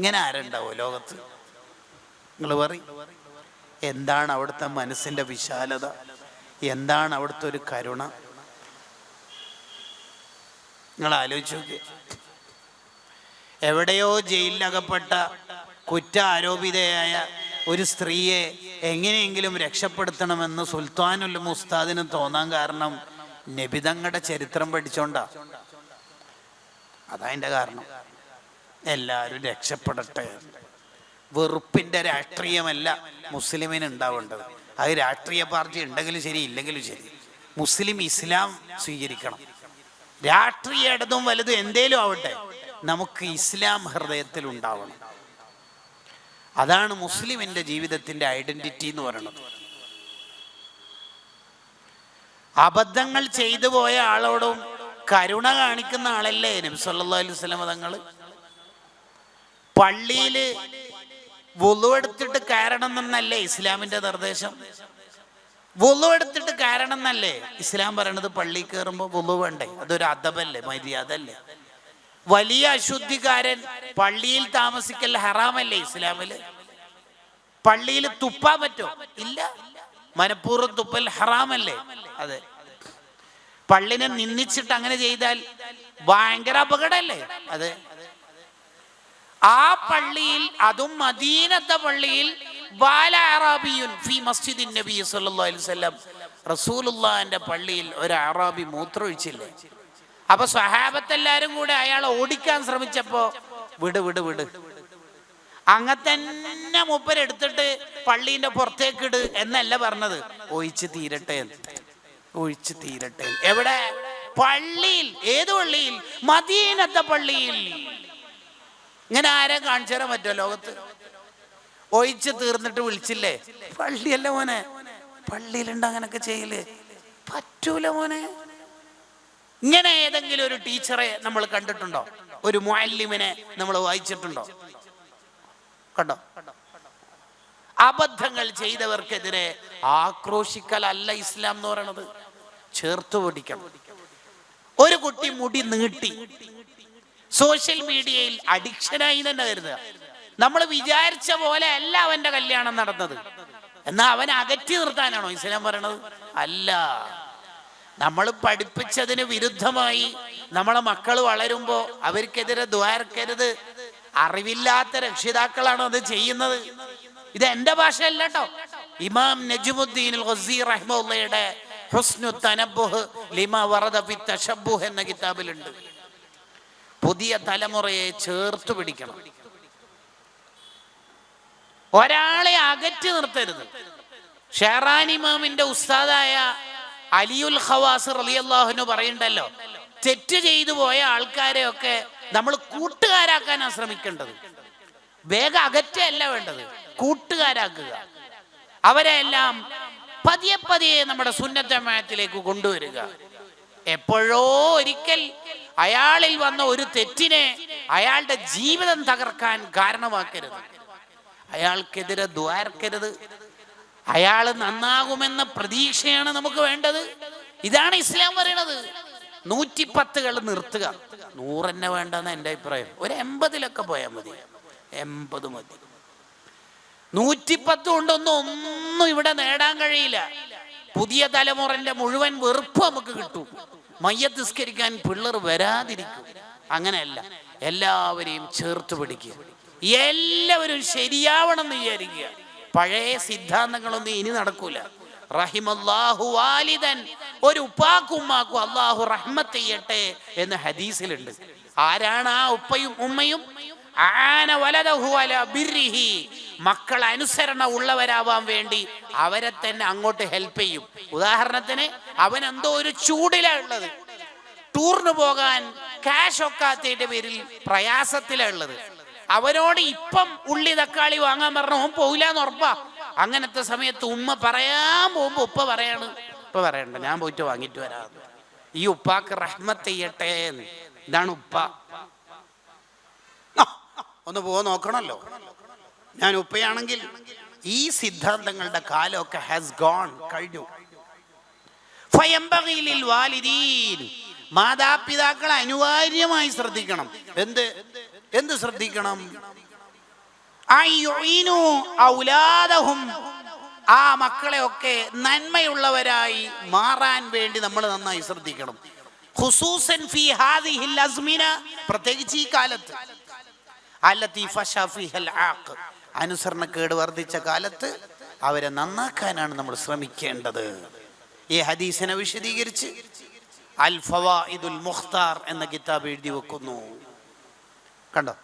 ഇങ്ങനെ ആരുണ്ടാവോ ലോകത്ത്? നിങ്ങൾ പറയും. എന്താണ് അവിടുത്തെ മനസ്സിന്റെ വിശാലത? എന്താണ് അവിടുത്തെ ഒരു കരുണ? നിങ്ങൾ ആലോചിച്ചു നോക്കിയേ എവിടെയോ ജയിലിലകപ്പെട്ട കുറ്റാരോപിതയായ ഒരു സ്ത്രീയെ എങ്ങനെയെങ്കിലും രക്ഷപ്പെടുത്തണമെന്ന് സുൽത്താനുൽ മുസ്താദിന് തോന്നാൻ കാരണം നബിതങ്ങളുടെ ചരിത്രം പഠിച്ചോണ്ടാ. അതതിന്റെ കാരണം. എല്ലാവരും രക്ഷപ്പെടട്ടെ. വെറുപ്പിന്റെ രാഷ്ട്രീയമല്ല മുസ്ലിമിന് ഉണ്ടാവേണ്ടത്. അത് രാഷ്ട്രീയ പാർട്ടി ഉണ്ടെങ്കിലും ശരി ഇല്ലെങ്കിലും ശരി. മുസ്ലിം ഇസ്ലാം സ്വീകരിക്കണം. രാഷ്ട്രീയ ഇടതും വലുതും എന്തേലും ആവട്ടെ നമുക്ക് ഇസ്ലാം ഹൃദയത്തിൽ ഉണ്ടാവണം. അതാണ് മുസ്ലിമിന്റെ ജീവിതത്തിന്റെ ഐഡന്റിറ്റി എന്ന് പറയുന്നത്. അബദ്ധങ്ങൾ ചെയ്തു പോയ ആളോടും കരുണ കാണിക്കുന്ന ആളല്ലേ നബി സല്ലല്ലാഹു അലൈഹി വസല്ലം തങ്ങൾ പള്ളിയിൽ വുളുവെടുത്തിട്ട് കയറണം എന്നല്ലേ ഇസ്ലാമിന്റെ നിർദ്ദേശം? വുളുവെടുത്തിട്ട് കയറണം എന്നല്ലേ ഇസ്ലാം പറയണത് പള്ളി കയറുമ്പോൾ വുളു വേണ്ടേ? അതൊരു അദബല്ലേ മര്യാദ അല്ലേ വലിയ അശുദ്ധിക്കാരൻ പള്ളിയിൽ താമസിക്കൽ ഹറാമല്ലേ ഇസ്ലാമിൽ? പള്ളിയിൽ തുപ്പാൻ പറ്റോ? ഇല്ല. മനഃപൂർവം തുപ്പൽ ഹറാമല്ലേ? അതെ. പള്ളിനെ നിന്ദിച്ചിട്ട് അങ്ങനെ ചെയ്താൽ ഭയങ്കര അപകടമല്ലേ അതെ. ആ പള്ളിയിൽ അതും മദീനത്തെ പള്ളിയിൽ ബാല ഫി മസ്ജിദിൻ സല്ലല്ലാഹു അലൈഹി വസല്ലം. റസൂലുള്ളാഹിന്റെ പള്ളിയിൽ ഒരു അറാബി മൂത്രമൊഴിച്ചില്ലേ അപ്പൊ സ്വഹാബത്തെല്ലാരും കൂടെ അയാളെ ഓടിക്കാൻ ശ്രമിച്ചപ്പോ വിട് വിട് വിട്. അങ്ങ തന്നെ മൂപ്പരെടുത്തിട്ട് പള്ളീന്റെ പുറത്തേക്ക് ഇട് എന്നല്ല പറഞ്ഞത്. ഒഴിച്ചു തീരട്ടെ. ഒഴിച്ച് തീരട്ടെ എവിടെ? പള്ളിയിൽ. ഏത് പള്ളിയിൽ? മദീനത്തെ പള്ളിയിൽ. ഇങ്ങനെ ആരെ കാണിച്ചു തരാൻ പറ്റുമോ ലോകത്ത്? ഒഴിച്ച് തീർന്നിട്ട് വിളിച്ചില്ലേ? പള്ളിയല്ല മോനെ? പള്ളിയിലുണ്ട് അങ്ങനൊക്കെ ചെയ്യൽ. പറ്റൂല മോനെ. ഇങ്ങനെ ഏതെങ്കിലും ഒരു ടീച്ചറെ നമ്മൾ കണ്ടിട്ടുണ്ടോ? ഒരു മുഅല്ലിമിനെ നമ്മൾ വായിച്ചിട്ടുണ്ടോ? കണ്ടോ? അബദ്ധങ്ങൾ ചെയ്തവർക്കെതിരെ ആക്രോശിക്കലല്ല ഇസ്ലാം എന്ന് പറയണത്. ചേർത്ത് പിടിക്കണം. ഒരു കുട്ടി മുടി നീട്ടി. സോഷ്യൽ മീഡിയയിൽ അഡിക്ഷനായി തന്നെ കരുതുക നമ്മൾ വിചാരിച്ച പോലെ അല്ല അവന്റെ കല്യാണം നടന്നത്. എന്നാ അവൻ അകറ്റി നിർത്താനാണോ ഇസ്ലാം പറയണത്? അല്ല. നമ്മൾ പഠിപ്പിച്ചതിന് വിരുദ്ധമായി നമ്മളെ മക്കൾ വളരുമ്പോ അവർക്കെതിരെ ദ്വാരക്കരുത്. അറിവില്ലാത്ത രക്ഷിതാക്കളാണ് അത് ചെയ്യുന്നത്. ഇത് എന്റെ ഭാഷയല്ല കേട്ടോ. ഇമാം നജുമുദ്ദീൻ റഹ്മുള്ളയുടെ ഹുസ്നു തനബുഹ് ലിമ വറദ ഫി എന്ന കിതാബിലുണ്ട്. പുതിയ തലമുറയെ ചേർത്ത് പിടിക്കണം. ഒരാളെ അകറ്റി നിർത്തരുത്. ഷെറാനിമാമിന്റെ ഉസ്താദായ അലിയുൽ ഖവാസ് അള്ളാഹുനു പറയണ്ടല്ലോ തെറ്റ് ചെയ്തു പോയ ആൾക്കാരെയൊക്കെ നമ്മൾ കൂട്ടുകാരാക്കാനാണ് ശ്രമിക്കേണ്ടത്. വേഗം അകറ്റല്ല വേണ്ടത് കൂട്ടുകാരാക്കുക. അവരെ എല്ലാം പതിയെ പതിയെ നമ്മുടെ സുന്നത്തമയത്തിലേക്ക് കൊണ്ടുവരിക. എപ്പോഴോ ഒരിക്കൽ അയാളിൽ വന്ന ഒരു തെറ്റിനെ അയാളുടെ ജീവിതം തകർക്കാൻ കാരണമാക്കരുത്. അയാൾക്കെതിരെ ദ്വാരക്കരുത്. അയാൾ നന്നാകുമെന്ന പ്രതീക്ഷയാണ് നമുക്ക് വേണ്ടത്. ഇതാണ് ഇസ്ലാം പറയണത് നൂറ്റിപ്പത്തുകൾ നിർത്തുക. നൂറെന്നെ വേണ്ടെന്ന് എന്റെ അഭിപ്രായം. ഒരു എൺപതിലൊക്കെ പോയാൽ മതി. എൺപത് മതി. നൂറ്റിപ്പത്ത് കൊണ്ടൊന്നും ഒന്നും ഇവിടെ നേടാൻ കഴിയില്ല. പുതിയ തലമുറന്റെ മുഴുവൻ വെറുപ്പ് നമുക്ക് കിട്ടും. മയ്യത്തിസ്കരിക്കാൻ പിള്ളേർ വരാതിരിക്കും. അങ്ങനെയല്ല എല്ലാവരെയും ചേർത്ത് പിടിക്കുക. എല്ലാവരും ശരിയാവണം എന്ന് വിചാരിക്കുക. പഴയ സിദ്ധാന്തങ്ങളൊന്നും ഇനി നടക്കൂല. റഹിമല്ലാഹു വാലിദൻ ഒരു ഉപ്പാക്കും ഉമ്മാക്കും അള്ളാഹു റഹ്മത്ത് ചെയ്യട്ടെ എന്ന് ഹദീസിലുണ്ട്. ആരാണ് ആ ഉപ്പയും ഉമ്മയും? ആന വലദഹു അല ബിർരിഹി മക്കൾ അനുസരണ ഉള്ളവരാവാൻ വേണ്ടി അവരെ തന്നെ അങ്ങോട്ട് ഹെൽപ്പ് ചെയ്യും. ഉദാഹരണത്തിന് അവൻ എന്തോ ഒരു ചൂടിലാ ഉള്ളത്. ടൂറിന് പോകാൻ ക്യാഷ് ഒക്കാത്തതിന്റെ പേരിൽ പ്രയാസത്തിലാ ഉള്ളത്. അവനോട് ഇപ്പം ഉള്ളി തക്കാളി വാങ്ങാൻ പറഞ്ഞ ഓൻ പോയില്ലാന്ന് ഉറപ്പാ. അങ്ങനത്തെ സമയത്ത് ഉമ്മ പറയാൻ പോകുമ്പോ ഉപ്പ പറയാണ് ഉപ്പ പറയണ്ട ഞാൻ പോയിട്ട് വാങ്ങിട്ട് വരാം. ഈ ഉപ്പാക്ക് റഹ്മത്ത് ചെയ്യട്ടെ എന്ന്. ഇതാണ് ഉപ്പ. ഒന്ന് പോകാൻ നോക്കണമല്ലോ. ഞാൻ ഉപ്പയാണെങ്കിൽ ഈ സിദ്ധാന്തങ്ങളുടെ കാലമൊക്കെ ഹാസ് ഗോൺ കഴിഞ്ഞു. മാതാപിതാക്കൾ അനിവാര്യമായി ശ്രദ്ധിക്കണം. എന്ത്? എന്ത് ശ്രദ്ധിക്കണം? ആ മക്കളെയൊക്കെ നന്മയുള്ളവരായി മാറാൻ വേണ്ടി നമ്മൾ നന്നായി ശ്രദ്ധിക്കണം. പ്രത്യേകിച്ച് ഈ കാലത്ത്. അനുസരണക്കേട് വർദ്ധിച്ച കാലത്ത് അവരെ നന്നാക്കാനാണ് നമ്മൾ ശ്രമിക്കേണ്ടത്. ഈ ഹദീസിനെ വിശദീകരിച്ച് അൽ ഫവാഇദുൽ മുഖ്താർ എന്ന കിതാബ് എഴുതി വെക്കുന്നു. കണ്ടോ?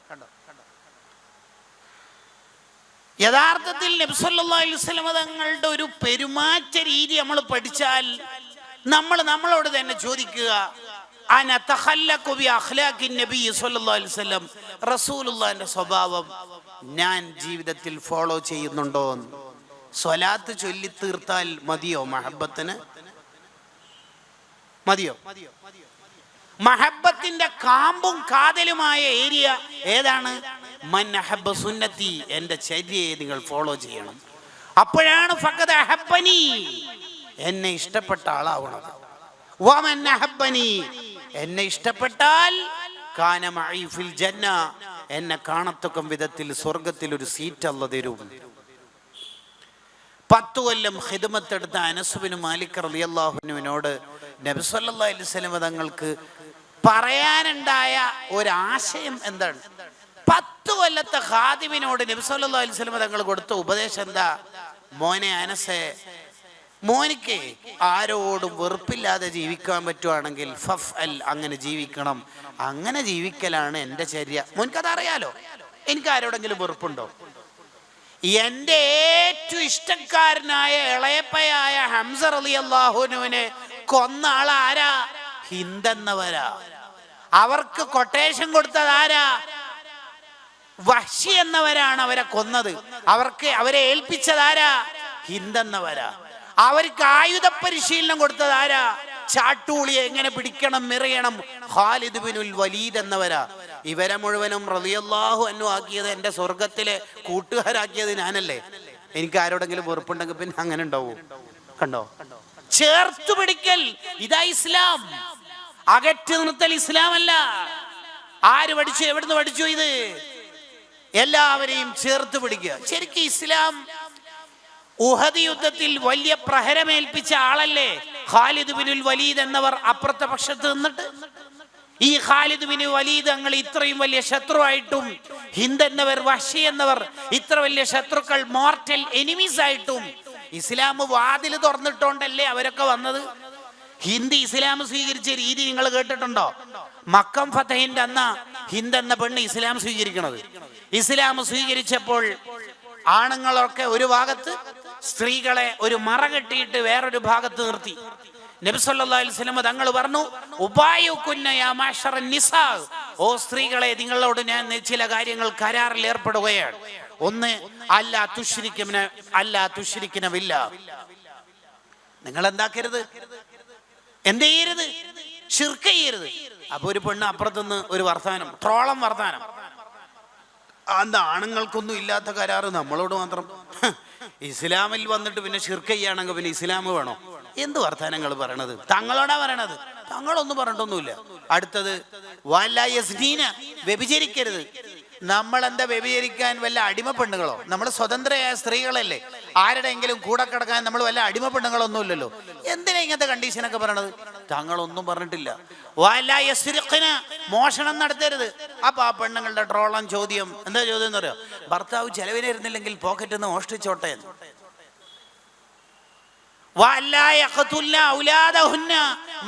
യഥാർത്ഥത്തിൽ നബ്സല്ലാ അലൈവലമ തങ്ങളുടെ ഒരു പെരുമാറ്റ രീതി നമ്മൾ പഠിച്ചാൽ നമ്മൾ നമ്മളോട് തന്നെ ചോദിക്കുക റസൂലുള്ളാഹിന്റെ സ്വഭാവം ഞാൻ ജീവിതത്തിൽ ഫോളോ ചെയ്യുന്നുണ്ടോ. സ്വലാത്ത് ചൊല്ലി തീർത്താൽ മതിയോ മഹബത്തിന്? മതിയോ? മഹബത്തിന്റെ കാമ്പും കാതലുമായ ഏരിയ ഏതാണ്? മൻ സുന്നത്തി എന്റെ ചര്യയെ നിങ്ങൾ ഫോളോ ചെയ്യണം. അപ്പോഴാണ് ഫക്കത് അഹബ്ബനി എന്നെ ഇഷ്ടപ്പെട്ട ആളാവണത്. എന്നെ ഇഷ്ടപ്പെട്ടാൽ കാന ജന്ന. എന്നെ കാണത്തക്കം വിധത്തിൽ സ്വർഗത്തിൽ ഒരു സീറ്റ് അല്ല തരും. പത്തു കൊല്ലം ഹിദമത്തെടുത്ത അനസുബിന് മാലിക് സല്ലല്ലാഹു അലൈഹി വസല്ലം തങ്ങൾക്ക് പറയാനുണ്ടായ ഒരാശയം എന്താണ്? പത്തു കൊല്ലത്തെ ഹാദിമിനോട് നബി അലിസ്ലമ തങ്ങൾ കൊടുത്ത ഉപദേശം എന്താ? മോനെ അനസെ മോനിക്ക് ആരോടും വെറുപ്പില്ലാതെ ജീവിക്കാൻ പറ്റുവാണെങ്കിൽ ഫഫ് അൽ അങ്ങനെ ജീവിക്കണം. അങ്ങനെ ജീവിക്കലാണ് എന്റെ ചര്യ. മോനിക്കത് അറിയാലോ എനിക്ക് ആരോടെങ്കിലും വെറുപ്പുണ്ടോ? എന്റെ ഏറ്റവും ഇഷ്ടക്കാരനായ ഇളയപ്പയായ ഹംസർ അലി അള്ളാഹുനുവിനെ കൊന്ന ആൾ ആരാ? ഹിന്ദെന്നവരാ. അവർക്ക് കൊട്ടേഷൻ കൊടുത്തത് ആരാ? വഹ്ഷി എന്നവരാണ് അവരെ കൊന്നത്. അവർക്ക് അവരെ ഏൽപ്പിച്ചതാരാ ഹിന്ദെന്നവരാ. അവർക്ക് ആയുധ പരിശീലനം കൊടുത്തത് ആരാ? ചാട്ടൂളിയെ എങ്ങനെ പിടിക്കണം മിറിയണം ഖാലിദ് ബിനുൽ വലീദ് എന്നവരാ. ഇവരെ മുഴുവനും റളിയല്ലാഹു അന്നു ആക്കിയത് എന്റെ സ്വർഗത്തിലെ കൂട്ടുകാരാക്കിയത് ഞാനല്ലേ. എനിക്ക് ആരോടെങ്കിലും വെറുപ്പുണ്ടെങ്കിൽ പിന്നെ അങ്ങനെ ഉണ്ടാവും? കണ്ടോ? ചേർത്തു പിടിക്കൽ ഇതാ ഇസ്ലാം. അകറ്റി നിർത്തൽ ഇസ്ലാം അല്ല ആര് പഠിച്ചു? എവിടുന്ന് പഠിച്ചു ഇത്? എല്ലാവരെയും ചേർത്ത് പിടിക്കുക. ശരിക്കും ഇസ്ലാം ഉഹദ് യുദ്ധത്തിൽ വലിയ പ്രഹരമേൽപ്പിച്ച ആളല്ലേ? ഖാലിദ് ബിനുൽ വലീദ് എന്നവർ അപ്പുറത്തെ പക്ഷത്ത് നിന്നിട്ട്? ഈ ഖാലിദ് ബിനു വലീദ് ഞങ്ങൾ ഇത്രയും വലിയ ശത്രുവായിട്ടും ഹിന്ദ് എന്നവർ വഷി എന്നവർ ഇത്ര വലിയ ശത്രുക്കൾ മോർട്ടൽ എനിമീസ് ആയിട്ടും ഇസ്ലാം വാതിൽ തുറന്നിട്ടോണ്ടല്ലേ അവരൊക്കെ വന്നത്? ഹിന്ദി ഇസ്ലാം സ്വീകരിച്ച രീതി നിങ്ങൾ കേട്ടിട്ടുണ്ടോ? മക്കം ഫതഹിന്റെ അന്ന ഹിന്ദ് എന്ന പെണ്ണ് ഇസ്ലാം സ്വീകരിക്കണത്. ഇസ്ലാം സ്വീകരിച്ചപ്പോൾ ആണുങ്ങളൊക്കെ ഒരു ഭാഗത്ത് സ്ത്രീകളെ ഒരു മറ കെട്ടിയിട്ട് വേറൊരു ഭാഗത്ത് നിർത്തി. നബി സല്ലല്ലാഹു അലൈഹി വസല്ലം തങ്ങൾ പറഞ്ഞു മാശറ ഓ സ്ത്രീകളെ നിങ്ങളോട് ഞാൻ ചില കാര്യങ്ങൾ കരാറിൽ ഏർപ്പെടുകയാണ്. ഒന്ന് അല്ല തുഷ്രിക്കന അല്ല തുഷ്രിക്കനവില്ല നിങ്ങൾ എന്താക്കരുത് എന്ത് ചെയ്യരുത്? ഷിർക്ക് ചെയ്യരുത്. അപ്പൊ ഒരു പെണ്ണ് അപ്പുറത്തുനിന്ന് ഒരു വർത്താനം ട്രോളം വർത്താനം എന്താ ആണുങ്ങൾക്കൊന്നും ഇല്ലാത്ത കരാറ് നമ്മളോട് മാത്രം? ഇസ്ലാമിൽ വന്നിട്ട് പിന്നെ ഷിർക്ക് ചെയ്യുകയാണെങ്കിൽ പിന്നെ ഇസ്ലാം വേണോ? എന്ത് വർത്താനങ്ങൾ പറയണത്? തങ്ങളോടാ പറയണത്? തങ്ങളൊന്നും പറഞ്ഞിട്ടൊന്നുമില്ല. അടുത്തത് യസ്നീന വ്യഭിചരിക്കരുത്. നമ്മൾ എന്താ വ്യഭിചരിക്കാൻ വല്ല അടിമ പെണ്ണുങ്ങളോ നമ്മൾ സ്വതന്ത്രയായ സ്ത്രീകളല്ലേ. ആരുടെയെങ്കിലും കൂടെ കിടക്കാൻ നമ്മൾ വല്ല അടിമ പെണ്ണുങ്ങളൊന്നും ഇല്ലല്ലോ എന്തിനാ ഇങ്ങനത്തെ കണ്ടീഷനൊക്കെ പറയണത്? തങ്ങളൊന്നും പറഞ്ഞിട്ടില്ല. വല്ല യസ്രിഖ്ന, മോഷണം നടത്തരുത്. അപ്പൊ ആ പെണ്ണുങ്ങളുടെ ട്രോളം ചോദ്യം. എന്താ ചോദ്യം എന്ന് പറയാ? ഭർത്താവ് ചെലവിനിരുന്നില്ലെങ്കിൽ പോക്കറ്റിൽ നിന്ന് മോഷ്ടിച്ചോട്ടെ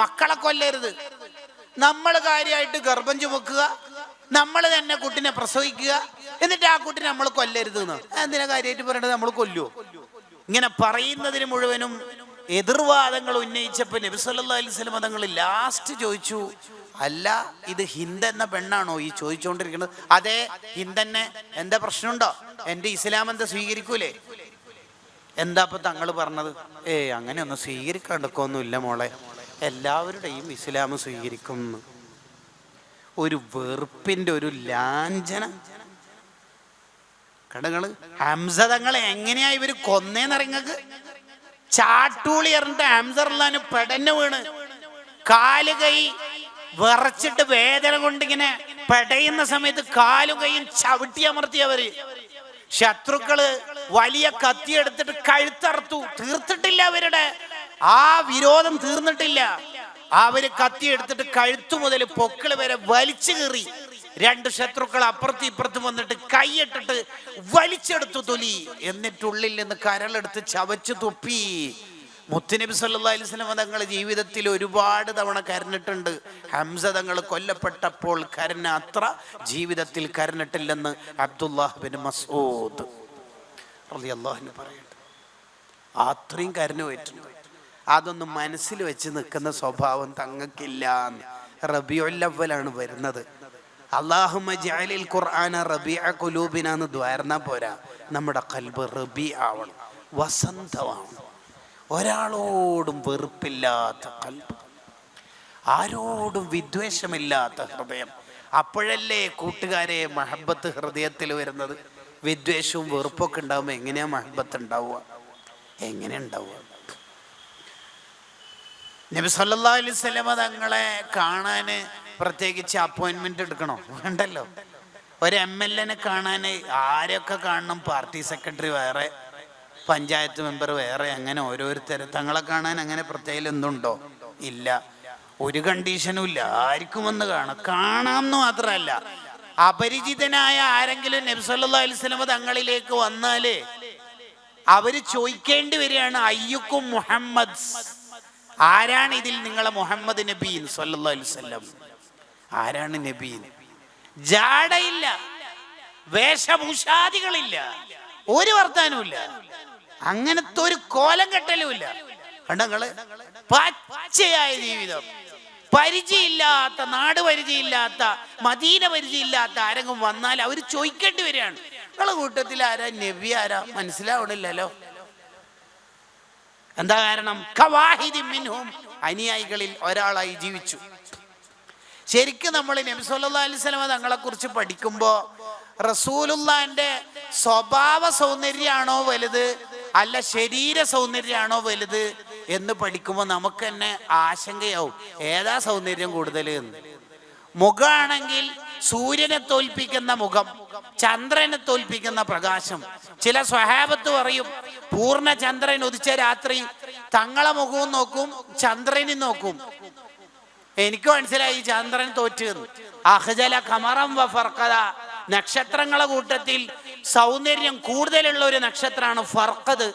മക്കളെ കൊല്ലരുത്. നമ്മൾ കാര്യമായിട്ട് ഗർഭം ചുമക്കുക നമ്മൾ തന്നെ കുട്ടിനെ പ്രസവിക്കുക. എന്നിട്ട് ആ കുട്ടിനെ നമ്മൾ കൊല്ലരുത് എന്ന്. എന്തിനാ കാര്യമായിട്ട് പറയണത്? നമ്മൾ കൊല്ലുവോ? ഇങ്ങനെ പറയുന്നതിന് മുഴുവനും എതിർവാദങ്ങൾ ഉന്നയിച്ചപ്പോൾ നബി സല്ലല്ലാഹു അലൈഹി വസല്ലം തങ്ങൾ ലാസ്റ്റ് ചോദിച്ചു അല്ല ഇത് ഹിന്ദ് എന്ന പെണ്ണാണോ ഈ ചോദിച്ചുകൊണ്ടിരിക്കുന്നത്? അതെ ഹിന്ദന്നെ എന്താ പ്രശ്നമുണ്ടോ? എന്റെ ഇസ്ലാം എന്താ സ്വീകരിക്കൂലേ? എന്താ ഇപ്പൊ തങ്ങൾ പറഞ്ഞത്? ഏ അങ്ങനെ ഒന്നും സ്വീകരിക്കാണ്ടൊക്കൊന്നുമില്ല മോളെ. എല്ലാവരുടെയും ഇസ്ലാം സ്വീകരിക്കുന്നു ഒരു വെറുപ്പിന്റെ ഒരു ലാഞ്ചന. കടകൾ ഹംസ തങ്ങളെ എങ്ങനെയാ ഇവർ കൊന്നേന്നറിങ്ങക്ക്? ചാട്ടൂളി എറിഞ്ഞിട്ട് ഹംസറിലാന് പെടന്നെ വീണ്. കാൽ കൈ വിറച്ചിട്ട് വേദന കൊണ്ടിങ്ങനെ പെടയുന്ന സമയത്ത് കാലും കൈയും ചവിട്ടി അമർത്തിയവര് ശത്രുക്കൾ വലിയ കത്തി എടുത്തിട്ട് കഴുത്തറുത്തു. തീർത്തിട്ടില്ല അവരുടെ. ആ വിരോധം തീർന്നിട്ടില്ല. അവർ കത്തി എടുത്തിട്ട് കഴുത്തു മുതൽ പൊക്കിൾ വരെ വലിച്ചു കീറി. രണ്ട് ശത്രുക്കൾ അപ്പുറത്തും ഇപ്പുറത്തും വന്നിട്ട് കൈയിട്ടിട്ട് വലിച്ചെടുത്തു തൊലി. എന്നിട്ടുള്ളിൽ നിന്ന് കരളെടുത്ത് ചവച്ചു തുപ്പി. മുത്തുനബി സല്ലാ അലിസ്ലം തങ്ങൾ ജീവിതത്തിൽ ഒരുപാട് തവണ കരഞ്ഞിട്ടുണ്ട്. ഹംസ തങ്ങൾ കൊല്ലപ്പെട്ടപ്പോൾ കരഞ്ഞ അത്ര ജീവിതത്തിൽ കരഞ്ഞിട്ടില്ലെന്ന് അബ്ദുല്ലാഹ് ബിൻ മസൂദ് അത്രയും കരഞ്ഞു പോയിട്ടുണ്ട്. അതൊന്നും മനസ്സിൽ വെച്ച് നിൽക്കുന്ന സ്വഭാവം തങ്ങൾക്കില്ല റബിയുല്ലവലാണ് വരുന്നത്. അള്ളാഹുമ ഖുർആന റബിയ കുലൂബിനാന്ന് ദ്വാരണ പോരാ. നമ്മുടെ കൽബ് റബി ആവണം വസന്തമാവണം ഒരാളോടും വെറുപ്പില്ലാത്ത കൽബ് ആരോടും വിദ്വേഷമില്ലാത്ത ഹൃദയം. അപ്പോഴല്ലേ കൂട്ടുകാരെ മഹബത്ത് ഹൃദയത്തിൽ വരുന്നത്? വിദ്വേഷവും വെറുപ്പൊക്കെ ഉണ്ടാവുമ്പോൾ എങ്ങനെയാ മഹബത്ത് ഉണ്ടാവുക? എങ്ങനെ ഉണ്ടാവുക? നബി സല്ലാ അലൈഹി സ്വലമ തങ്ങളെ കാണാൻ പ്രത്യേകിച്ച് അപ്പോയിൻമെന്റ് എടുക്കണോ. വേണ്ടല്ലോ. ഒരു എം എൽ എനെ കാണാൻ ആരൊക്കെ കാണണം? പാർട്ടി സെക്രട്ടറി വേറെ പഞ്ചായത്ത് മെമ്പർ വേറെ അങ്ങനെ ഓരോരുത്തരെ. തങ്ങളെ കാണാൻ അങ്ങനെ പ്രത്യേകം എന്തുണ്ടോ? ഇല്ല. ഒരു കണ്ടീഷനും ഇല്ല. ആർക്കും ഒന്ന് കാണാം എന്ന് മാത്രമല്ല അപരിചിതനായ ആരെങ്കിലും നബ്സല്ലാ അലിസ്ലമ തങ്ങളിലേക്ക് വന്നാൽ അവർ ചോദിക്കേണ്ടി വരികയാണ് അയ്യുക്കും മുഹമ്മദ് ആരാണ് ഇതിൽ നിങ്ങളെ മുഹമ്മദ് നബീൻ സല്ലല്ലാഹു അലൈഹി വസല്ലം? ആരാണ് നബീൻ? ജാടയില്ല. വേഷഭൂഷാദികളില്ല. ഒരു വർത്താനവുമില്ല. അങ്ങനത്തെ ഒരു കോലം കെട്ടലുമില്ല. കണ്ടങ്ങൾ പച്ചയായ ജീവിതം. പരിചയമില്ലാത്ത നാട് പരിചയമില്ലാത്ത മദീന പരിചയമില്ലാത്ത ആരെങ്കിലും വന്നാൽ അവർ ചോദിക്കേണ്ടി വരികയാണ്. നിങ്ങളെ കൂട്ടത്തിൽ ആരാ? നബി ആരാ? മനസ്സിലാവണില്ലല്ലോ. എന്താ കാരണം? മിൻഹും അനുയായികളിൽ ഒരാളായി ജീവിച്ചു. ശരിക്കും നമ്മൾ നബി വസല്ലമ തങ്ങളെ കുറിച്ച് പഠിക്കുമ്പോൾ റസൂലുള്ളാന്റെ സ്വഭാവ സൗന്ദര്യമാണോ വലുത്? അല്ല ശരീര സൗന്ദര്യമാണോ വലുത്? എന്ന് പഠിക്കുമ്പോൾ നമുക്ക് തന്നെ ആശങ്കയാവും. ഏതാ സൗന്ദര്യം കൂടുതൽ എന്ന്? മുഖമാണെങ്കിൽ സൂര്യനെ തോൽപ്പിക്കുന്ന മുഖം ചന്ദ്രനെ തോൽപ്പിക്കുന്ന പ്രകാശം. ചില സ്വഹാബത്ത് പറയും പൂർണ ചന്ദ്രൻ ഉദിച്ച രാത്രി തങ്ങളെ മുഖവും നോക്കും ചന്ദ്രനെ നോക്കും. എനിക്ക് മനസ്സിലായി ചന്ദ്രൻ തോറ്റു അഹ്ജല കമറം വ ഫർക്കത നക്ഷത്രങ്ങളെ കൂട്ടത്തിൽ സൗന്ദര്യം കൂടുതലുള്ള ഒരു നക്ഷത്രമാണ് ഫർക്കത്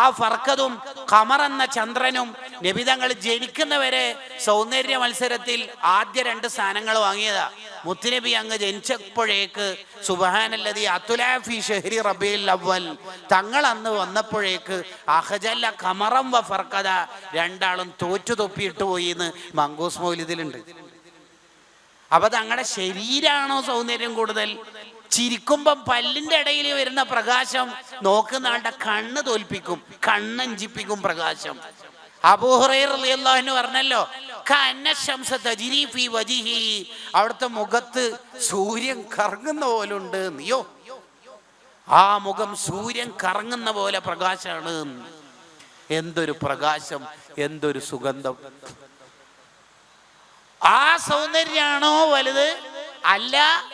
ആ ഫർക്കതും ഖമർ എന്ന ചന്ദ്രനും നിബിതങ്ങൾ ജനിക്കുന്നവരെ സൗന്ദര്യ മത്സരത്തിൽ ആദ്യ രണ്ട് സ്ഥാനങ്ങൾ വാങ്ങിയതാ. മുത്തുനബി അങ്ങ് ജനിച്ചപ്പോഴേക്ക് സുബഹാനല്ലതി അതുലാഫി ഷെഹരി റബീൽ അവൽ തങ്ങൾ അന്ന് വന്നപ്പോഴേക്ക് അഹജല്ല കമറം വ ഫർക്കത രണ്ടാളും തോറ്റു തൊപ്പിയിട്ട് പോയി എന്ന് മങ്കൂസ് മൗലിദിലുണ്ട്. അപ്പൊ തങ്ങളുടെ ശരീരമാണോ സൗന്ദര്യം കൂടുതൽ? ചിരിക്കുമ്പം പല്ലിന്റെ ഇടയിൽ വരുന്ന പ്രകാശം നോക്കുന്ന ആളുടെ കണ്ണ് തോൽപ്പിക്കും കണ്ണഞ്ചിപ്പിക്കും പ്രകാശം. അബൂഹുറൈറിയാഹുന്ന് പറഞ്ഞല്ലോ അവിടുത്തെ മുഖത്ത് സൂര്യൻ കറങ്ങുന്ന പോലെ ഉണ്ട് നീയോ ആ മുഖം സൂര്യൻ കറങ്ങുന്ന പോലെ പ്രകാശമാണ് എന്തൊരു പ്രകാശം എന്തൊരു സുഗന്ധം. ആ സൗന്ദര്യമാണോ വലുത്? അല്ല.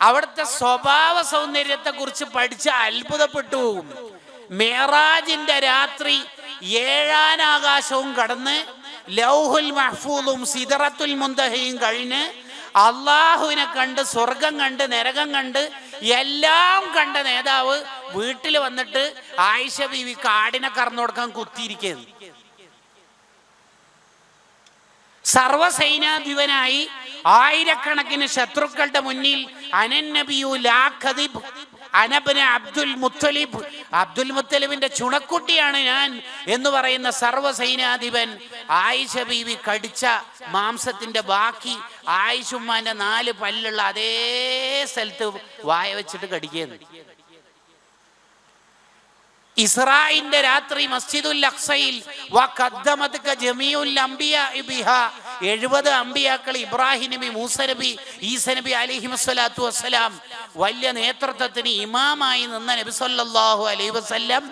അവിടുത്തെ സ്വഭാവ സൗന്ദര്യത്തെ കുറിച്ച് പഠിച്ച് അത്ഭുതപ്പെട്ടു. മേറാജിന്റെ രാത്രി ഏഴാനാകാശവും കടന്ന് ലൗഹുൽ മഹ്ഫൂദും സിദറത്തുൽ മുന്തഹയും കഴിഞ്ഞ് അള്ളാഹുവിനെ കണ്ട് സ്വർഗം കണ്ട് നരകം കണ്ട് എല്ലാം കണ്ട നേതാവ് വീട്ടിൽ വന്നിട്ട് ആയിഷ ബീവി കാടിനെ കറന്നു കൊടുക്കാൻ കുത്തിയിരിക്കുന്നു. സർവസൈനാധിപനായി ആയിരക്കണക്കിന് ശത്രുക്കളുടെ മുന്നിൽ അനന്നബിയു ലാ ഖദിബ് അനബന അബ്ദുൽ മുത്തലിബ്. അബ്ദുൽ മുത്തലിബിന്റെ ചുണക്കുട്ടിയാണ് ഞാൻ എന്ന് പറയുന്ന സർവസൈനാധിപൻ ആയിഷ ബീവി കടിച്ച മാംസത്തിന്റെ ബാക്കി ആയിഷുമ്മാന്റെ നാല് പല്ലുള്ള അതേ സ്ഥലത്ത് വായ വെച്ചിട്ട് കടിക്കുന്നു ഇസ്രായിന്റെ രാത്രി മസ്ജിദുൽ അക്സയിൽ എഴുപത് അമ്പിയാക്കൾ ഇബ്രാഹിം നബി മൂസ നബി ഈസ നബി അലിഹിം വസ്സലാത്തു വസ്സലാം വലിയ നേതൃത്വത്തിന് ഇമാമായി നിന്ന നബി സല്ലല്ലാഹു അലൈഹി വസല്ലം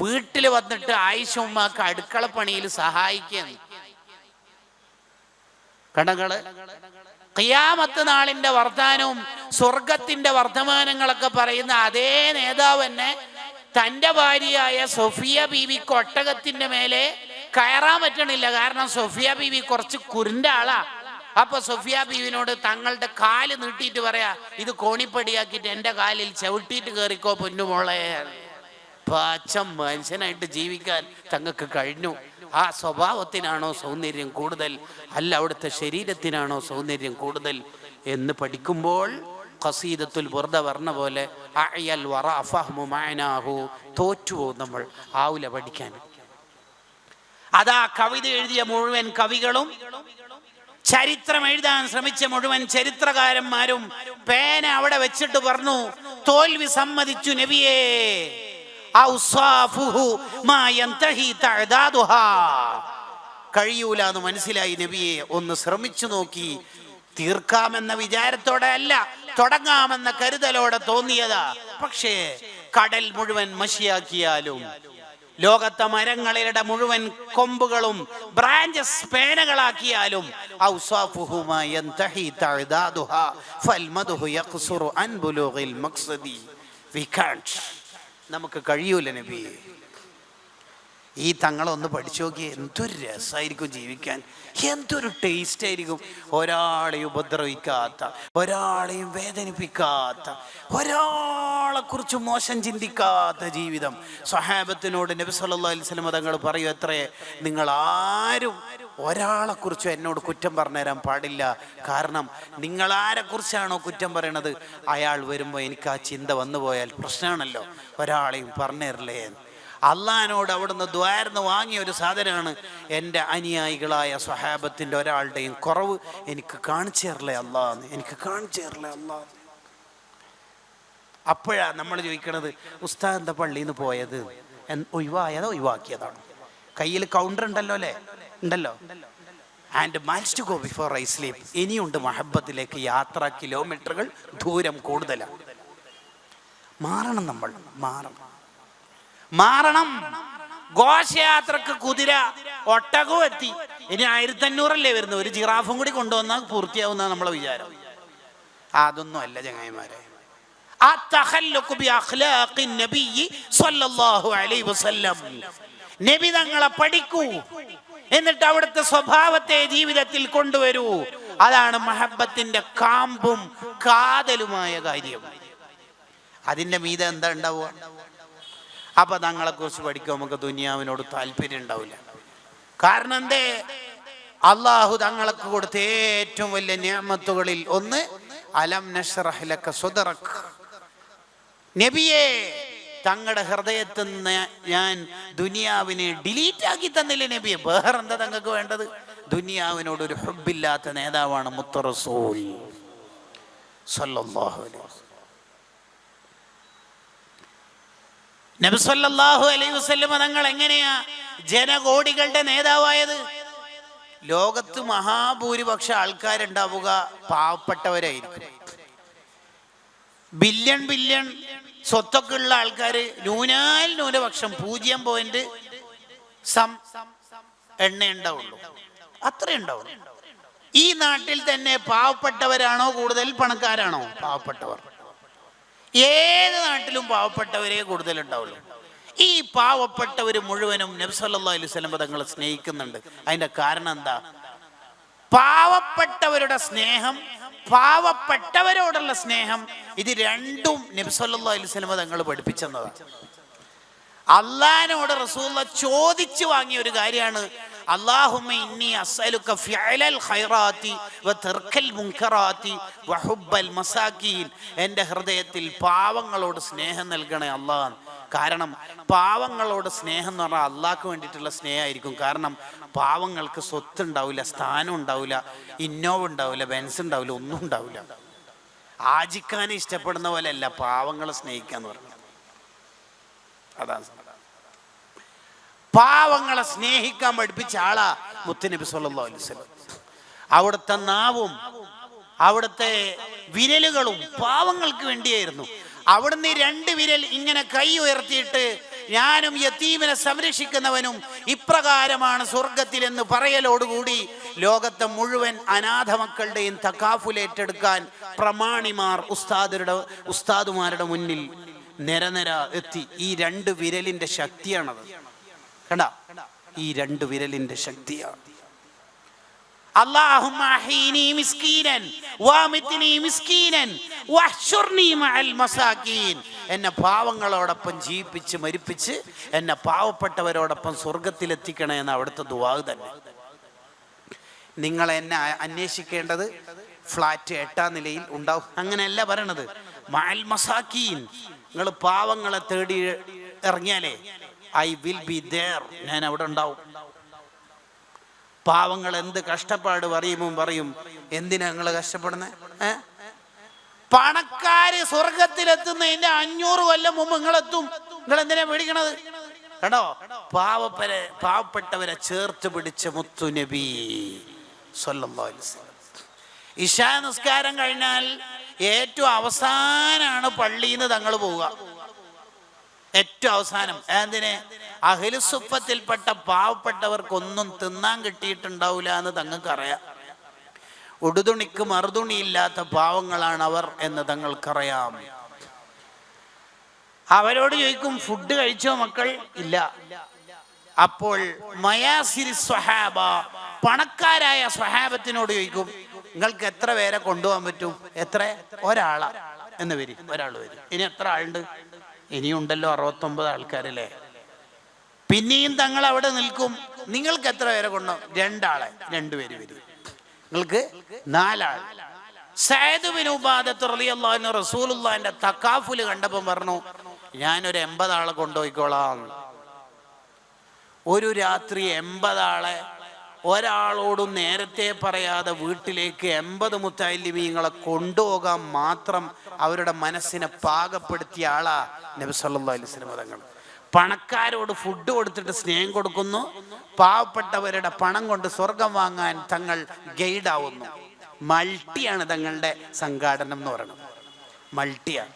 വീട്ടിൽ വന്നിട്ട് ആയിഷ ഉമ്മാക്ക് അടുക്കള പണിയിൽ സഹായിക്കുന്നു കടകൾ ഖിയാമത്ത് നാളിന്റെ വർത്താനവും സ്വർഗത്തിന്റെ വർത്തമാനങ്ങളൊക്കെ പറയുന്ന അതേ നേതാവ് തന്നെ തന്റെ ഭാര്യയായ സൊഫിയ ബീവി കൊട്ടകത്തിന്റെ മേലെ കയറാൻ പറ്റണില്ല. കാരണം സൊഫിയ ബീവി കുറച്ച് കുരുണ്ട ആളാ. അപ്പൊ സൊഫിയ ബീവിനോട് തങ്ങളുടെ കാൽ നീട്ടിയിട്ട് പറയാ ഇത് കോണിപ്പടിയാക്കിയിട്ട് എന്റെ കാലിൽ ചവിട്ടിയിട്ട് കയറിക്കോ പൊന്നുമോളെ. പച്ച മനുഷ്യനായിട്ട് ജീവിക്കാൻ തങ്ങൾക്ക് കഴിഞ്ഞു. ആ സ്വഭാവത്തിനാണോ സൗന്ദര്യം കൂടുതൽ? അല്ല അവിടുത്തെ ശരീരത്തിനാണോ സൗന്ദര്യം കൂടുതൽ? എന്ന് പഠിക്കുമ്പോൾ കസീദത്തുൽ ബുർദ പറഞ്ഞ പോലെ അയൽ വറ അഫഹ്മു മഅനാഹു. തോറ്റുപോകും നമ്മൾ. ആവുല പഠിക്കാൻ. അതാ കവിത എഴുതിയ മുഴുവൻ കവികളും ചരിത്രം എഴുതാൻ ശ്രമിച്ച മുഴുവൻ ചരിത്രകാരന്മാരും പേന അവിടെ വെച്ചിട്ട് പറഞ്ഞു തോൽവി സമ്മതിച്ചു നബിയേ. കഴിയൂല എന്ന് മനസ്സിലായി നബിയെ. ഒന്ന് ശ്രമിച്ചു നോക്കി തീർക്കാമെന്ന വിചാരത്തോടെ അല്ല തുടങ്ങാമെന്ന കരുതലോടെ തോന്നിയതാ. പക്ഷേ കടൽ മുഴുവൻ മഷിയാക്കിയാലും ലോകത്തെ മരങ്ങളുടെ മുഴുവൻ കൊമ്പുകളും ബ്രാഞ്ചസ് പേനകളാക്കിയാലും നമുക്ക് കഴിയൂല നബിയെ ഈ തങ്ങളൊന്ന് പഠിച്ചു നോക്കി എന്തൊരു രസമായിരിക്കും ജീവിക്കാൻ. എന്തൊരു ടേസ്റ്റ് ആയിരിക്കും. ഒരാളെയും ഉപദ്രവിക്കാത്ത ഒരാളെയും വേദനിപ്പിക്കാത്ത ഒരാളെക്കുറിച്ച് മോശം ചിന്തിക്കാത്ത ജീവിതം. സഹാബത്തിനോട് നബി സല്ലല്ലാഹു അലൈഹി വസല്ലം തങ്ങൾ പറയൂ എത്രേ നിങ്ങൾ ആരും ഒരാളെക്കുറിച്ചും എന്നോട് കുറ്റം പറഞ്ഞു തരാൻ പാടില്ല. കാരണം നിങ്ങൾ ആരെക്കുറിച്ചാണോ കുറ്റം പറയണത്? അയാൾ വരുമ്പോൾ എനിക്ക് ആ ചിന്ത വന്നു പോയാൽ പ്രശ്നമാണല്ലോ. ഒരാളെയും പറഞ്ഞു തരില്ലേ അള്ളഹാനോട് അവിടുന്ന് ദ്വാരന്ന് വാങ്ങിയ ഒരു സാധനമാണ് എന്റെ അനുയായികളായ സ്വഹാബത്തിന്റെ ഒരാളുടെയും കുറവ്. എനിക്ക് കാണിച്ചു തരലേ അള്ളാന്ന് എനിക്ക് കാണിച്ചു തരലേ അള്ളാ അപ്പോഴാ നമ്മൾ ചോദിക്കണത് ഉസ്താദ് പള്ളിയിൽ നിന്ന് പോയത്? ഒഴിവായതോ ഒഴിവാക്കിയതാണ്. കയ്യിൽ കൗണ്ടർ ഉണ്ടല്ലോ അല്ലേ? ഉണ്ടല്ലോ? And miles to go before I sleep ഇനിയുണ്ട് മഹബത്തിലേക്ക് യാത്ര കിലോമീറ്ററുകൾ ദൂരം കൂടുതലാണ് മാറണം നമ്മൾ മാറണം. മാറണം. ഘോഷയാത്രക്ക് കുതിര ഒട്ടകവും എത്തി. ഇനി ആയിരത്തി അഞ്ഞൂറല്ലേ വരുന്നത്? ഒരു ജിറാഫും കൂടി കൊണ്ടുവന്നാൽ പൂർത്തിയാവുന്ന നമ്മളെ വിചാരം. അതൊന്നും അല്ല ചങ്ങായിമാരെ. നബി തങ്ങളെ പഠിക്കൂ. എന്നിട്ട് അവിടുത്തെ സ്വഭാവത്തെ ജീവിതത്തിൽ കൊണ്ടുവരൂ. അതാണ് മഹബത്തിന്റെ കാമ്പും കാതലുമായ കാര്യം. അതിന്റെ മീത എന്താ ഉണ്ടാവുക? അപ്പൊ തങ്ങളെ കുറിച്ച് പഠിക്കുമ്പോൾ നമുക്ക് ദുനിയാവിനോട് താല്പര്യം ഉണ്ടാവില്ല. കാരണം എന്തേ? അള്ളാഹു തങ്ങൾക്ക് കൊടുത്ത ഏറ്റവും വലിയ നിയമത്തുകളിൽ ഒന്ന് അലം നഷ്റഹ്ലക സുദറക്. നബിയെ തങ്ങളുടെ ഹൃദയത്തിൽ നിന്ന് ഞാൻ ദുനിയാവിനെ ഡിലീറ്റ് ആക്കി തന്നില്ലേ നബിയെ? വേറെ എന്താ തങ്ങൾക്ക് വേണ്ടത്? ദുനിയാവിനോട് ഒരു ഹബില്ലാത്ത നേതാവാണ് മുത്തറസൂൽ. സല്ലല്ലാഹു അലൈഹി വസല്ലം. നബി സല്ലല്ലാഹു അലൈഹി വസല്ലം തങ്ങൾ എങ്ങനെയാ ജനകോടികളുടെ നേതാവായത്? ലോകത്ത് മഹാഭൂരിപക്ഷ ആൾക്കാരുണ്ടാവുക പാവപ്പെട്ടവരായിരിക്കും. ബില്യൺ ബില്യൺ സ്വത്തൊക്കെ ഉള്ള ആൾക്കാർ ന്യൂനാൽ ന്യൂനപക്ഷം പൂജ്യം പോയിന്റ് സം എണ്ണ ഉണ്ടാവുള്ളൂ അത്ര ഉണ്ടാവുള്ളൂ. ഈ നാട്ടിൽ തന്നെ പാവപ്പെട്ടവരാണോ കൂടുതൽ പണക്കാരാണോ? പാവപ്പെട്ടവർ. ഏത് നാട്ടിലും പാവപ്പെട്ടവരെ കൂടുതലുണ്ടാവുള്ളൂ. ഈ പാവപ്പെട്ടവർ മുഴുവനും നബ്സല്ലാ അലൈഹി സ്വലം തങ്ങളെ സ്നേഹിക്കുന്നുണ്ട്. അതിന്റെ കാരണം എന്താ? പാവപ്പെട്ടവരുടെ സ്നേഹം പാവപ്പെട്ടവരോടുള്ള സ്നേഹം ഇത് രണ്ടും നബ്സല്ലാ അലൈഹി സ്വലം തങ്ങൾ പഠിപ്പിച്ചെന്നതാണ്. അള്ളഹാനോട് റസൂള്ള ചോദിച്ചു വാങ്ങിയ ഒരു കാര്യമാണ് അല്ലാഹുമ്മ ഇന്നി അസ്അലുക ഫിഅലൽ ഖൈറാത്തി വതർക്കൽ മുൻകറാത്തി വഹുബ്ബൽ മസാകീൻ എന്റെ ഹൃദയത്തിൽ പാവങ്ങളോട് സ്നേഹം നൽകണേ അള്ളാഹ്. കാരണം പാവങ്ങളോട് സ്നേഹം എന്ന് പറഞ്ഞാൽ അള്ളാഹ്ക്ക് വേണ്ടിയിട്ടുള്ള സ്നേഹമായിരിക്കും. കാരണം പാവങ്ങൾക്ക് സ്വത്ത് ഉണ്ടാവില്ല സ്ഥാനം ഉണ്ടാവില്ല ഇന്നോവ ഉണ്ടാവില്ല ബെൻസ് ഉണ്ടാവില്ല ഒന്നും ഉണ്ടാവില്ല. ആജിക്കാനെ ഇഷ്ടപ്പെടുന്ന പോലെ അല്ല പാവങ്ങളെ സ്നേഹിക്കാന്ന് പറഞ്ഞു അതാണ്. പാവങ്ങളെ സ്നേഹിക്കാൻ പഠിപ്പിച്ച ആളാ മുത്തനബി സല്ലല്ലാഹു അലൈഹി വസല്ലം. അവിടുത്തെ നാവും അവിടുത്തെ വിരലുകളും പാവങ്ങൾക്ക് വേണ്ടിയായിരുന്നു. അവിടുന്ന് രണ്ട് വിരൽ ഇങ്ങനെ കൈ ഉയർത്തിയിട്ട് ഞാനും യത്തീമിനെ സംരക്ഷിക്കുന്നവനും ഇപ്രകാരമാണ് സ്വർഗത്തിൽ എന്ന് പറയലോടുകൂടി ലോകത്തെ മുഴുവൻ അനാഥ മക്കളുടെയും തക്കാഫുൽ ഏറ്റെടുക്കാൻ പ്രമാണിമാർ ഉസ്താദരുടെ ഉസ്താദുമാരുടെ മുന്നിൽ നിരനിര എത്തി. ഈ രണ്ട് വിരലിന്റെ ശക്തിയാണത്. കണ്ട ഈ രണ്ട് വിരലിന്റെ ശക്തിയാണ് اللهم احيني مسكينا وامتني مسكينا واحشرني مع المساكين എന്നെ പാവങ്ങളോടൊപ്പം ജീവിപ്പിച്ച് മരിപ്പിച്ച് എന്നെ പാവപ്പെട്ടവരോടൊപ്പം സ്വർഗത്തിലെത്തിക്കണേ എന്ന് അവിടുത്തെ ദുവാഗ് തന്നെ നിങ്ങൾ എന്നെ അ- അന്വേഷിക്കേണ്ടത് ഫ്ലാറ്റ് എട്ടാം നിലയിൽ ഉണ്ടാവും അങ്ങനെയല്ല പറയണത് മാൽ മസാക്കീൻ നിങ്ങൾ പാവങ്ങളെ തേടി ഇറങ്ങിയാലേ ഐ വിൽ ബി ദേർ ഞാൻ അവിടെ ഉണ്ടാവും പാവങ്ങൾ എന്ത് കഷ്ടപ്പാട് പറയുമ്പോൾ പറയും എന്തിനാ നിങ്ങൾ കഷ്ടപ്പെടുന്നത് പണക്കാര് സ്വർഗത്തിലെത്തുന്നതിന്റെ അഞ്ഞൂറ് കൊല്ലം മുമ്പ് നിങ്ങൾ എത്തും നിങ്ങൾ എന്തിനാ പേടിക്കണത്? കേട്ടോ പാവപ്പരെ പാവപ്പെട്ടവരെ ചേർത്ത് പിടിച്ച മുത്തു നബി ഇഷാ നിസ്കാരം കഴിഞ്ഞാൽ ഏറ്റവും അവസാനാണ് പള്ളിയിൽ നിന്ന് തങ്ങൾ പോവുക. ഏറ്റവും അവസാനം. എന്തിന്? അഹിലുസുപ്പത്തിൽപ്പെട്ട പാവപ്പെട്ടവർക്കൊന്നും തിന്നാൻ കിട്ടിയിട്ടുണ്ടാവില്ല എന്ന് തങ്ങൾക്ക് അറിയാം ഉടുതുണിക്ക് മറുതുണിയില്ലാത്ത പാവങ്ങളാണ് അവർ എന്ന് തങ്ങൾക്കറിയാം. അവരോട് ചോദിക്കും ഫുഡ് കഴിച്ചോ മക്കൾ? ഇല്ല. അപ്പോൾ മയാസിരി സ്വഹാബ പണക്കാരായ സ്വഹാബത്തിനോട് ചോദിക്കും നിങ്ങൾക്ക് എത്ര പേരെ കൊണ്ടുപോകാൻ പറ്റും? എത്ര? ഒരാളാ. എന്ന് വരും. ഒരാൾ വരും. ഇനി എത്ര ആളുണ്ട്? ഇനിയുണ്ടല്ലോ അറുപത്തൊമ്പത് ആൾക്കാരല്ലേ? പിന്നെയും തങ്ങൾ അവിടെ നിൽക്കും. നിങ്ങൾക്ക് എത്ര പേരെ കൊണ്ടോ? രണ്ടാളെ. രണ്ടുപേര് വരും. നിങ്ങൾക്ക് നാലാൾ. സയദ് ബിൻ ഉബാദത്ത് റളിയല്ലാഹു റസൂലുള്ളാഹിന്റെ തക്കാഫുൽ കണ്ടപ്പോൾ പറഞ്ഞു ഞാനൊരു എൺപതാളെ കൊണ്ടുപോയിക്കോളാം. ഒരു രാത്രി എൺപതാളെ ഒരാളോടും നേരത്തെ പറയാതെ വീട്ടിലേക്ക് എൺപത് മുത്തായില്ലിമീങ്ങളെ കൊണ്ടുപോകാൻ മാത്രം അവരുടെ മനസ്സിനെ പാകപ്പെടുത്തിയ ആളാ നബി സല്ലല്ലാഹു അലൈഹി വസല്ലം തങ്ങൾ. പണക്കാരോട് ഫുഡ് കൊടുത്തിട്ട് സ്നേഹം കൊടുക്കുന്നു. പാവപ്പെട്ടവരുടെ പണം കൊണ്ട് സ്വർഗം വാങ്ങാൻ തങ്ങൾ ഗൈഡാവുന്നു മൾട്ടിയാണ് തങ്ങളുടെ സംഘാടനം എന്ന് പറയുന്നത്. മൾട്ടിയാണ്